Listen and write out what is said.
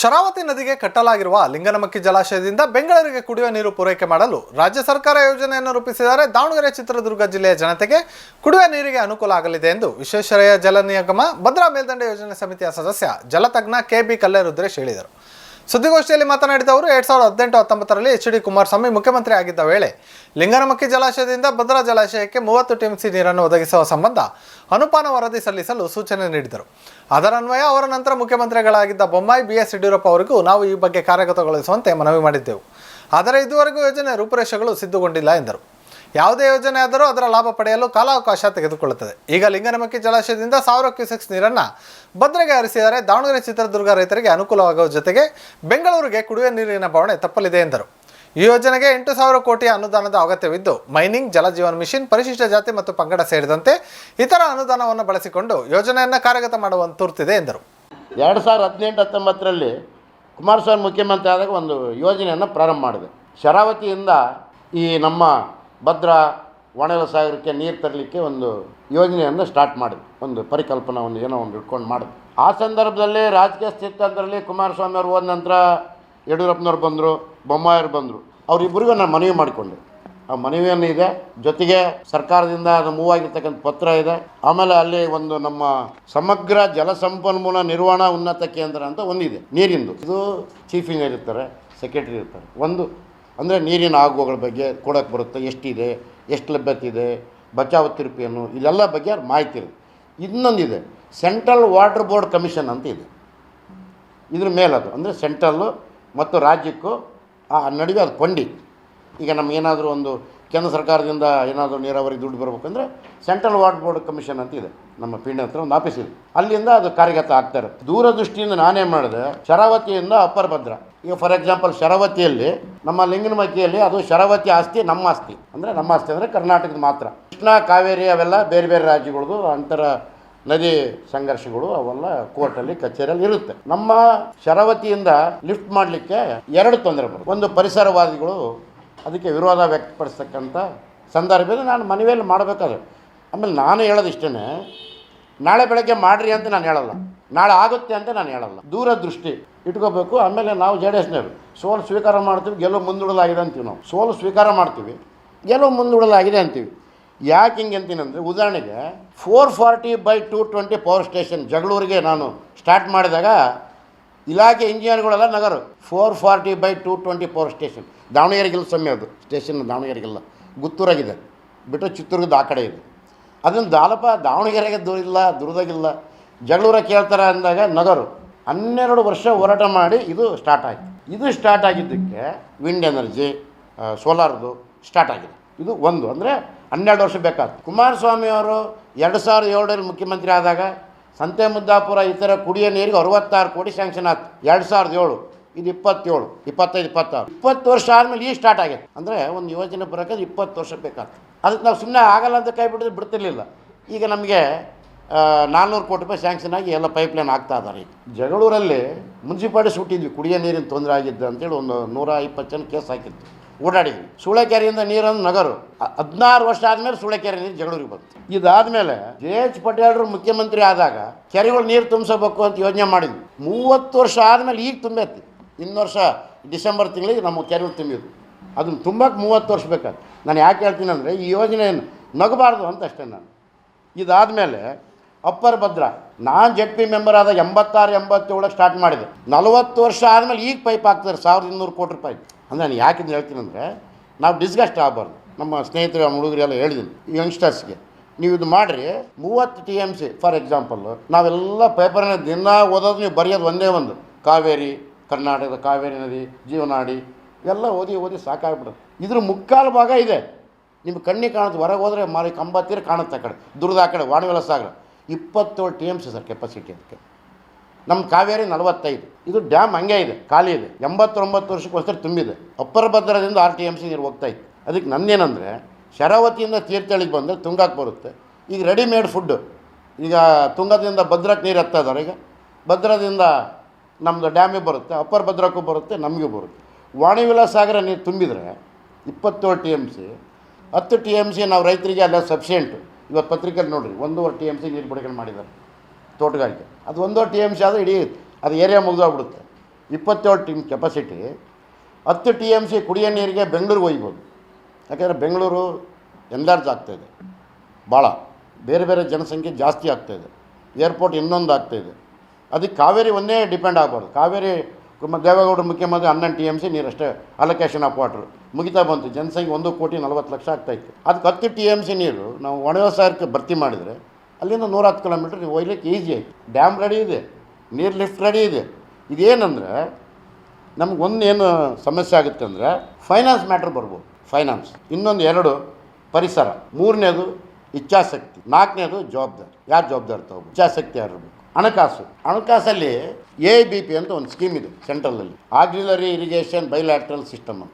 ಶರಾವತಿ ನದಿಗೆ ಕಟ್ಟಲಾಗಿರುವ ಲಿಂಗನಮಕ್ಕಿ ಜಲಾಶಯದಿಂದ ಬೆಂಗಳೂರಿಗೆ ಕುಡಿಯುವ ನೀರು ಪೂರೈಕೆ ಮಾಡಲು ರಾಜ್ಯ ಸರ್ಕಾರ ಯೋಜನೆಯನ್ನು ರೂಪಿಸಿದರೆ ದಾವಣಗೆರೆ, ಚಿತ್ರದುರ್ಗ ಜಿಲ್ಲೆಯ ಜನತೆಗೆ ಕುಡಿಯುವ ನೀರಿಗೆ ಅನುಕೂಲ ಆಗಲಿದೆ ಎಂದು ವಿಶ್ವೇಶ್ವರಯ್ಯ ಜಲ ನಿಗಮ, ಭದ್ರಾ ಮೇಲ್ದಂಡೆ ಯೋಜನೆ ಸಮಿತಿಯ ಸದಸ್ಯ ಜಲತಜ್ಞ ಕೆ ಬಿ ಕಲ್ಲೇರುದ್ರೇಶ್ ಹೇಳಿದರು. ಸುದ್ದಿಗೋಷ್ಠಿಯಲ್ಲಿ ಮಾತನಾಡಿದ ಅವರು, ಎರಡ್ ಸಾವಿರದ ಹದಿನೆಂಟು, ಹತ್ತೊಂಬತ್ತರಲ್ಲಿ ಎಚ್ ಡಿ ಕುಮಾರಸ್ವಾಮಿ ಮುಖ್ಯಮಂತ್ರಿ ಆಗಿದ್ದ ವೇಳೆ ಲಿಂಗನಮಕ್ಕಿ ಜಲಾಶಯದಿಂದ ಭದ್ರಾ ಜಲಾಶಯಕ್ಕೆ ಮೂವತ್ತು ಟಿಎಂಸಿ ನೀರನ್ನು ಒದಗಿಸುವ ಸಂಬಂಧ ಅನುಪಾನ ವರದಿ ಸಲ್ಲಿಸಲು ಸೂಚನೆ ನೀಡಿದರು. ಅದರನ್ವಯ ಅವರ ನಂತರ ಮುಖ್ಯಮಂತ್ರಿಗಳಾಗಿದ್ದ ಬೊಮ್ಮಾಯಿ, ಬಿ ಎಸ್ ಯಡಿಯೂರಪ್ಪ ಅವರಿಗೂ ನಾವು ಈ ಬಗ್ಗೆ ಕಾರ್ಯಗತಗೊಳಿಸುವಂತೆ ಮನವಿ ಮಾಡಿದ್ದೆವು. ಆದರೆ ಇದುವರೆಗೂ ಯೋಜನೆ ರೂಪುರೇಷೆಗಳು ಸಿದ್ಧಗೊಂಡಿಲ್ಲ ಎಂದರು. ಯಾವುದೇ ಯೋಜನೆ ಆದರೂ ಅದರ ಲಾಭ ಪಡೆಯಲು ಕಾಲಾವಕಾಶ ತೆಗೆದುಕೊಳ್ಳುತ್ತದೆ. ಈಗ ಲಿಂಗನಮಕ್ಕಿ ಜಲಾಶಯದಿಂದ ಸಾವಿರ ಕ್ಯೂಸೆಕ್ಸ್ ನೀರನ್ನು ಭದ್ರಗೆ ಹರಿಸಿದರೆ ದಾವಣಗೆರೆ ಚಿತ್ರದುರ್ಗ ರೈತರಿಗೆ ಅನುಕೂಲವಾಗುವ ಜೊತೆಗೆ ಬೆಂಗಳೂರಿಗೆ ಕುಡಿಯುವ ನೀರಿನ ಬವಣೆ ತಪ್ಪಲಿದೆ ಎಂದರು. ಈ ಯೋಜನೆಗೆ ಎಂಟು ಸಾವಿರ ಕೋಟಿ ಅನುದಾನದ ಅಗತ್ಯವಿದ್ದು, ಮೈನಿಂಗ್, ಜಲಜೀವನ್ ಮಿಷನ್, ಪರಿಶಿಷ್ಟ ಜಾತಿ ಮತ್ತು ಪಂಗಡ ಸೇರಿದಂತೆ ಇತರ ಅನುದಾನವನ್ನು ಬಳಸಿಕೊಂಡು ಯೋಜನೆಯನ್ನು ಕಾರ್ಯಗತ ಮಾಡುವಂತ ತುರ್ತಿದೆ ಎಂದರು. ಎರಡು ಸಾವಿರದ ಹದಿನೆಂಟು ಹತ್ತೊಂಬತ್ತರಲ್ಲಿ ಕುಮಾರಸ್ವಾಮಿ ಮುಖ್ಯಮಂತ್ರಿ ಆದಾಗ ಒಂದು ಯೋಜನೆಯನ್ನು ಪ್ರಾರಂಭ ಮಾಡಿದೆ. ಶರಾವತಿಯಿಂದ ಈ ನಮ್ಮ ಭದ್ರಾ ಒಣಲ ಸಾಗರಕ್ಕೆ ನೀರು ತರಲಿಕ್ಕೆ ಒಂದು ಯೋಜನೆಯನ್ನು ಸ್ಟಾರ್ಟ್ ಮಾಡಿದ್ವಿ. ಒಂದು ಪರಿಕಲ್ಪನಾ ಒಂದು ಏನೋ ಒಂದು ಇಟ್ಕೊಂಡು ಮಾಡಿದ್ವಿ. ಆ ಸಂದರ್ಭದಲ್ಲಿ ರಾಜಕೀಯ ಸ್ಥಿತ್ಯಂತರಲ್ಲಿ ಕುಮಾರಸ್ವಾಮಿ ಅವರು ಹೋದ ನಂತರ ಯಡಿಯೂರಪ್ಪನವ್ರು ಬಂದರು ಬೊಮ್ಮಾಯರು ಬಂದರು. ಅವರಿಬ್ಬರಿಗೂ ನಾನು ಮನವಿ ಮಾಡಿಕೊಂಡೆ. ಆ ಮನವಿಯನ್ನು ಇದೆ. ಜೊತೆಗೆ ಸರ್ಕಾರದಿಂದ ಅದು ಮೂವ್ ಆಗಿರ್ತಕ್ಕಂಥ ಪತ್ರ ಇದೆ. ಆಮೇಲೆ ಅಲ್ಲಿ ಒಂದು ನಮ್ಮ ಸಮಗ್ರ ಜಲಸಂಪನ್ಮೂಲ ನಿರ್ವಹಣಾ ಉನ್ನತ ಕೇಂದ್ರ ಅಂತ ಒಂದಿದೆ. ನೀರಿಂದು. ಇದು ಚೀಫ್ ಇಂಜಿನಿಯರ್ ಇರ್ತಾರೆ ಸೆಕ್ರೆಟರಿ ಇರ್ತಾರೆ. ಒಂದು ಅಂದರೆ ನೀರಿನ ಆಗುವಗಳ ಬಗ್ಗೆ ಕೊಡೋಕ್ಕೆ ಬರುತ್ತೆ, ಎಷ್ಟಿದೆ, ಎಷ್ಟು ಲಭ್ಯತೆ ಇದೆ ಬಚಾವ್ ತಿರುಪಿಯನ್ನು ಇದೆಲ್ಲ ಬಗ್ಗೆ ಮಾಹಿತಿ ಇರುತ್ತೆ. ಇನ್ನೊಂದಿದೆ ಸೆಂಟ್ರಲ್ ವಾಟರ್ ಬೋರ್ಡ್ ಕಮಿಷನ್ ಅಂತ ಇದೆ. ಇದ್ರ ಮೇಲದು ಅಂದರೆ ಸೆಂಟ್ರಲ್ಲು ಮತ್ತು ರಾಜ್ಯಕ್ಕೂ ಆ ನಡುವೆ ಅದು ಕೊಂಡಿ ಈಗ ನಮಗೇನಾದರೂ ಒಂದು ಕೇಂದ್ರ ಸರ್ಕಾರದಿಂದ ಏನಾದರೂ ನೀರಾವರಿ ದುಡ್ಡು ಬರಬೇಕಂದ್ರೆ ಸೆಂಟ್ರಲ್ ವಾಟರ್ ಬೋರ್ಡ್ ಕಮಿಷನ್ ಅಂತ ಇದೆ. ನಮ್ಮ ಪಿಂಡ ಹತ್ರ ಒಂದು ಆಫೀಸ್ ಇದೆ. ಅಲ್ಲಿಂದ ಅದು ಕಾರ್ಯಗತ ಆಗ್ತಾರೆ ದೂರದೃಷ್ಟಿಯಿಂದ ನಾನೇ ಮಾಡಿದೆ ಶರಾವತಿಯಿಂದ ಅಪ್ಪರ್ ಭದ್ರಾ ಈಗ ಫಾರ್ ಎಕ್ಸಾಂಪಲ್ ಶರಾವತಿಯಲ್ಲಿ, ನಮ್ಮ ಲಿಂಗನಮಕ್ಕಿಯಲ್ಲಿ ಅದು ಶರಾವತಿ ಆಸ್ತಿ, ನಮ್ಮ ಆಸ್ತಿ. ಅಂದರೆ ನಮ್ಮ ಆಸ್ತಿ ಅಂದರೆ ಕರ್ನಾಟಕದ ಮಾತ್ರ. ಕೃಷ್ಣಾ, ಕಾವೇರಿ ಅವೆಲ್ಲ ಬೇರೆ ಬೇರೆ ರಾಜ್ಯಗಳದು ಅಂತರ ನದಿ ಸಂಘರ್ಷಗಳು ಅವೆಲ್ಲ ಕೋರ್ಟಲ್ಲಿ ಕಚೇರಿಯಲ್ಲಿ ಇರುತ್ತೆ. ನಮ್ಮ ಶರಾವತಿಯಿಂದ ಲಿಫ್ಟ್ ಮಾಡಲಿಕ್ಕೆ ಎರಡು ತೊಂದರೆ ಬರುತ್ತೆ. ಒಂದು ಪರಿಸರವಾದಿಗಳು ಅದಕ್ಕೆ ವಿರೋಧ ವ್ಯಕ್ತಪಡಿಸ್ತಕ್ಕಂಥ ಸಂದರ್ಭದಲ್ಲಿ ನಾನು ಮನವಿಯಲ್ಲಿ ಮಾಡಬೇಕಾದ್ರೆ. ಆಮೇಲೆ ನಾನು ಹೇಳೋದಿಷ್ಟೇ ನಾಳೆ ಬೆಳಗ್ಗೆ ಮಾಡಿರಿ ಅಂತ ನಾನು ಹೇಳಲ್ಲ. ನಾಳೆ ಆಗುತ್ತೆ ಅಂತ ನಾನು ಹೇಳಲ್ಲ. ದೂರದೃಷ್ಟಿ ಇಟ್ಕೋಬೇಕು. ಆಮೇಲೆ ನಾವು ಜೆ ಡಿ ಎಸ್ನವರು ಸೋಲು ಸ್ವೀಕಾರ ಮಾಡ್ತೀವಿ, ಗೆಲುವು ಮುಂದೂಡಲಾಗಿದೆ ಅಂತೀವಿ ನಾವು. ಸೋಲು ಸ್ವೀಕಾರ ಮಾಡ್ತೀವಿ, ಗೆಲುವು ಮುಂದೂಡಲಾಗಿದೆ ಅಂತೀವಿ. ಯಾಕೆ ಹಿಂಗೆ ಅಂತೀನಂದರೆ ಉದಾಹರಣೆಗೆ four forty by two twenty power station ಜಗಳೂರಿಗೆ ನಾನು ಸ್ಟಾರ್ಟ್ ಮಾಡಿದಾಗ ಇಲಾಖೆ ಇಂಜಿನಿಯರ್ಗಳೆಲ್ಲ ನಗರು four forty by two twenty power station ದಾವಣಗೆರೆಗಿಲ್ಲ ಸಮಯ ಅದು ಸ್ಟೇಷನ್ ದಾವಣಗೆರೆಗಿಲ್ಲ. ಗುತ್ತೂರಾಗಿದೆ. ಬಿಟ್ಟು ಚಿತ್ತೂರ್ಗದ ಆ ಕಡೆ ಇದೆ. ಅದನ್ನು ದಾಲಪ ದಾವಣಗೆರೆಗೆ ದೂರ ಇಲ್ಲ ದುರ್ದಾಗಿಲ್ಲ. ಜಗಳೂರ ಕೇಳ್ತಾರೆ ಅಂದಾಗ ನಗರು. ಹನ್ನೆರಡು ವರ್ಷ ಹೋರಾಟ ಮಾಡಿ ಇದು ಸ್ಟಾರ್ಟ್ ಆಯಿತು. ಇದು ಸ್ಟಾರ್ಟ್ ಆಗಿದ್ದಕ್ಕೆ ವಿಂಡ್ ಎನರ್ಜಿ ಸೋಲಾರ್ದು ಸ್ಟಾರ್ಟ್ ಆಗಿದೆ. ಇದು ಒಂದು. ಅಂದರೆ ಹನ್ನೆರಡು ವರ್ಷ ಬೇಕಾಗ್ತದೆ. ಕುಮಾರಸ್ವಾಮಿ ಅವರು ಎರಡು ಸಾವಿರದ ಏಳರಲ್ಲಿ ಮುಖ್ಯಮಂತ್ರಿ ಆದಾಗ ಸಂತೆ ಮುದ್ದಾಪುರ ಇತರ ಕುಡಿಯ ನೀರಿಗೆ ಅರವತ್ತಾರು ಕೋಟಿ ಸ್ಯಾಂಕ್ಷನ್ ಆಯ್ತು. ಎರಡು ಸಾವಿರದ ಏಳು. ಇದು ಇಪ್ಪತ್ತೇಳು, ಇಪ್ಪತ್ತೈದು, ಇಪ್ಪತ್ತಾರು. ಇಪ್ಪತ್ತು ವರ್ಷ ಆದಮೇಲೆ ಈ ಸ್ಟಾರ್ಟ್ ಆಗೈತೆ ಅಂದರೆ ಒಂದು ಯೋಜನೆ ಬರೋಕ್ಕೆ ಇಪ್ಪತ್ತು ವರ್ಷ ಬೇಕಾಗ್ತದೆ. ಅದಕ್ಕೆ ನಾವು ಸುಮ್ಮನೆ ಆಗಲ್ಲ ಅಂತ ಕೈ ಬಿಟ್ಟಿದ್ರೆ ಬಿಡ್ತಿರ್ಲಿಲ್ಲ. ಈಗ ನಮಗೆ ನಾಲ್ನೂರು ಕೋಟಿ ರೂಪಾಯಿ ಸ್ಯಾಂಕ್ಷನ್ ಆಗಿ ಎಲ್ಲ ಪೈಪ್ಲೈನ್ ಆಗ್ತಾ ಇದ್ದಾರೆ ಜಗಳೂರಲ್ಲಿ ಮುನ್ಸಿಪಾಲ್ಟಿ ಸುಟ್ಟಿದ್ವಿ, ಕುಡಿಯೋ ನೀರಿನ ತೊಂದರೆ ಆಗಿದ್ದು ಅಂತೇಳಿ ಒಂದು ನೂರ ಇಪ್ಪತ್ತು ಜನ ಕೇಸ್ ಹಾಕಿತ್ತು. ಓಡಾಡಿದ್ವಿ. ಸೂಳೆಕೆರೆಯಿಂದ ನೀರನ್ನು ನಗರು. ಹದಿನಾರು ವರ್ಷ ಆದಮೇಲೆ ಸೂಳೆಕೆರೆ ನೀರು ಜಗಳೂರಿಗೆ ಬಂತು. ಇದಾದಮೇಲೆ ಜೆ ಎಚ್ ಪಟೇಲ್ರು ಮುಖ್ಯಮಂತ್ರಿ ಆದಾಗ ಕೆರೆಗಳು ನೀರು ತುಂಬಿಸಬೇಕು ಅಂತ ಯೋಜನೆ ಮಾಡಿದ್ವಿ. ಮೂವತ್ತು ವರ್ಷ ಆದಮೇಲೆ ಈಗ ತುಂಬೈತಿ. ಇನ್ನು ವರ್ಷ ಡಿಸೆಂಬರ್ ತಿಂಗಳಿಗೆ ನಮ್ಮ ಕೆರೆಗಳು ತುಂಬಿದ್ವು. ಅದನ್ನು ತುಂಬಕ್ಕೆ ಮೂವತ್ತು ವರ್ಷ ಬೇಕಾದ ನಾನು ಯಾಕೆ ಹೇಳ್ತೀನಿ ಅಂದರೆ ಈ ಯೋಜನೆ ನಗಬಾರ್ದು ಅಂತ ಅಷ್ಟೇ ನಾನು. ಇದಾದಮೇಲೆ ಅಪ್ಪರ್ ಭದ್ರ. ನಾನು ಜೆಡ್ ಪಿ ಮೆಂಬರ್ ಆದ ಎಂಬತ್ತಾರು, ಎಂಬತ್ತೇಳಕ್ಕೆ ಸ್ಟಾರ್ಟ್ ಮಾಡಿದೆ. ನಲವತ್ತು ವರ್ಷ ಆದಮೇಲೆ ಈಗ ಪೈಪ್ ಹಾಕ್ತಾರೆ ಸಾವಿರದ ಇನ್ನೂರು ಕೋಟಿ ರೂಪಾಯಿ. ಅಂದರೆ ನಾನು ಯಾಕಿಂದ ಹೇಳ್ತೀನಿ ಅಂದರೆ, ನಾವು ಡಿಸ್ಗಸ್ಟ್ ಆಗಬಾರ್ದು. ನಮ್ಮ ಸ್ನೇಹಿತರು, ನಮ್ಮ ಹುಡುಗರೆಲ್ಲ ಹೇಳಿದ್ದೀನಿ. ಯಂಗ್ಸ್ಟರ್ಸ್ಗೆ ನೀವು ಇದು ಮಾಡಿರಿ. ಮೂವತ್ತು T M C for example ನಾವೆಲ್ಲ ಪೇಪರ್ನ ದಿನ ಓದೋದು ನೀವು ಬರೆಯೋದು ಒಂದೇ ಒಂದು. ಕಾವೇರಿ, ಕರ್ನಾಟಕದ ಕಾವೇರಿ ನದಿ, ಜೀವನಾಡಿ, ಎಲ್ಲ ಓದಿ ಓದಿ ಸಾಕಾಗ್ಬಿಡುತ್ತೆ. ಇದ್ರ ಮುಕ್ಕಾಲು ಭಾಗ ಇದೆ. ನಿಮ್ಮ ಕಣ್ಣಿಗೆ ಕಾಣುತ್ತೆ. ಹೊರಗೆ ಹೋದರೆ ಮಾರಿ ಕಂಬತ್ತೀರ ಕಾಣುತ್ತೆ ಆ ಕಡೆ. ದುರ್ದ ಆ ಕಡೆ ವಾಣವಿಲ ಸಾಗರ. ಇಪ್ಪತ್ತೇಳು T M C sir capacity ಅದಕ್ಕೆ. ನಮ್ಮ ಕಾವೇರಿ ನಲವತ್ತೈದು. ಇದು ಡ್ಯಾಮ್ ಹಂಗೆ ಇದೆ, ಖಾಲಿ ಇದೆ. ಎಂಬತ್ತೊಂಬತ್ತು ವರ್ಷಕ್ಕೆ ಒಂದ್ಸರಿ ತುಂಬಿದೆ. ಅಪ್ಪರ ಭದ್ರದಿಂದ ಆರು ಟಿ ಎಂ ಸಿ ನೀರು ಹೋಗ್ತಾ ಇತ್ತು. ಅದಕ್ಕೆ ನಂದೇನಂದರೆ ಶರಾವತಿಯಿಂದ ತೀರ್ಥಹಳ್ಳಿಗೆ ಬಂದರೆ ತುಂಗಕ್ಕೆ ಬರುತ್ತೆ. ಈಗ ರೆಡಿಮೇಡ್ ಫುಡ್ಡು ಈಗ ತುಂಗದಿಂದ ಭದ್ರಕ್ಕೆ ನೀರು ಹತ್ತಾ ಇದ್ದಾರೆ. ಈಗ ಭದ್ರದಿಂದ ನಮ್ಮದು ಡ್ಯಾಮಿಗೆ ಬರುತ್ತೆ, ಅಪ್ಪರ್ ಭದ್ರಕ್ಕೂ ಬರುತ್ತೆ, ನಮಗೂ ಬರುತ್ತೆ. ವಾಣಿವಿಲಾಸ ಸಾಗರ ನೀರು ತುಂಬಿದರೆ ಇಪ್ಪತ್ತೇಳು ಟಿ ಎಂ ಸಿ, ಹತ್ತು ಟಿ ಎಂ ಸಿ ನಾವು ರೈತರಿಗೆ ಅಲ್ಲ ಸಬ್ಸಿಡೆಂಟು ಇವತ್ತು ಪತ್ರಿಕೆಯಲ್ಲಿ ನೋಡಿರಿ, ಒಂದೂವರೆ ಟಿ ಎಂ ಸಿ ನೀರು ಬಿಡುಗಡೆ ಮಾಡಿದ್ದಾರೆ, ತೋಟಗಾರಿಕೆ. ಅದು ಒಂದೂವರೆ ಟಿ ಎಂ ಸಿ ಆದರೆ ಇಡೀ ಅದು ಏರಿಯಾ ಮುಗಿದೋಗ್ಬಿಡುತ್ತೆ. ಇಪ್ಪತ್ತೇಳು ಟೀಮ್ ಕೆಪಾಸಿಟಿ ಹತ್ತು ಟಿ ಎಂ ಸಿ ಕುಡಿಯೋ ನೀರಿಗೆ ಬೆಂಗಳೂರಿಗೆ ಒಯ್ಬೋದು. ಯಾಕೆಂದರೆ ಬೆಂಗಳೂರು ಎನ್ಲಾರ್ಜ್ ಆಗ್ತಾಯಿದೆ ಭಾಳ, ಬೇರೆ ಬೇರೆ ಜನಸಂಖ್ಯೆ ಜಾಸ್ತಿ ಆಗ್ತಾಯಿದೆ ಏರ್ಪೋರ್ಟ್ ಇನ್ನೊಂದು ಆಗ್ತಾಯಿದೆ ಅದಕ್ಕೆ ಕಾವೇರಿ ಒಂದೇ ಡಿಪೆಂಡ್ ಆಗ್ಬಾರ್ದು. ಕಾವೇರಿ ದೇವೇಗೌಡರು ಮುಖ್ಯಮಂತ್ರಿ ಹನ್ನೊಂದು ಟಿ ಎಂ ಸಿ ನೀರಷ್ಟೇ ಅಲೊಕೇಶನ್ ಆಫ್ ವಾಟ್ರ್ ಮುಗಿತಾ ಬಂತು. ಜನಸಂಖ್ಯೆ ಒಂದು ಕೋಟಿ ನಲವತ್ತು ಲಕ್ಷ ಆಗ್ತಾಯಿತ್ತು ಅದಕ್ಕೆ ಹತ್ತು ಟಿ ಎಂ ಸಿ ನೀರು ನಾವು ಒಣ ವ್ಯವಸಾಯಕ್ಕೆ ಭರ್ತಿ ಮಾಡಿದರೆ ಅಲ್ಲಿಂದ ನೂರ ಹತ್ತು ಕಿಲೋಮೀಟ್ರ್ ನೀವು ಒಯ್ಲಿಕ್ಕೆ ಈಸಿ ಆಯಿತು. ಡ್ಯಾಮ್ ರೆಡಿ ಇದೆ. ನೀರು ಲಿಫ್ಟ್ ರೆಡಿ ಇದೆ. ಇದೇನಂದರೆ ನಮಗೊಂದು ಏನು ಸಮಸ್ಯೆ ಆಗುತ್ತೆ ಅಂದರೆ ಫೈನಾನ್ಸ್ ಮ್ಯಾಟ್ರ್ ಬರ್ಬೋದು. ಫೈನಾನ್ಸ್. ಇನ್ನೊಂದು ಎರಡು ಪರಿಸರ. ಮೂರನೇದು ಇಚ್ಛಾಶಕ್ತಿ. ನಾಲ್ಕನೇದು ಜವಾಬ್ದಾರಿ. ಯಾರು ಜವಾಬ್ದಾರಿ ತಗೋಬೇಕು? ಇಚ್ಛಾಶಕ್ತಿ ಯಾರು ಇರಬೇಕು? ಹಣಕಾಸು. ಹಣಕಾಸಲ್ಲಿ ಎ ಬಿ ಪಿ ಅಂತ ಒಂದು ಸ್ಕೀಮ್ ಇದೆ ಸೆಂಟ್ರಲಲ್ಲಿ. ಆಗ್ರಿಲರಿ ಇರಿಗೇಷನ್ ಬೈಲ್ಯಾಟ್ರಲ್ ಸಿಸ್ಟಮ್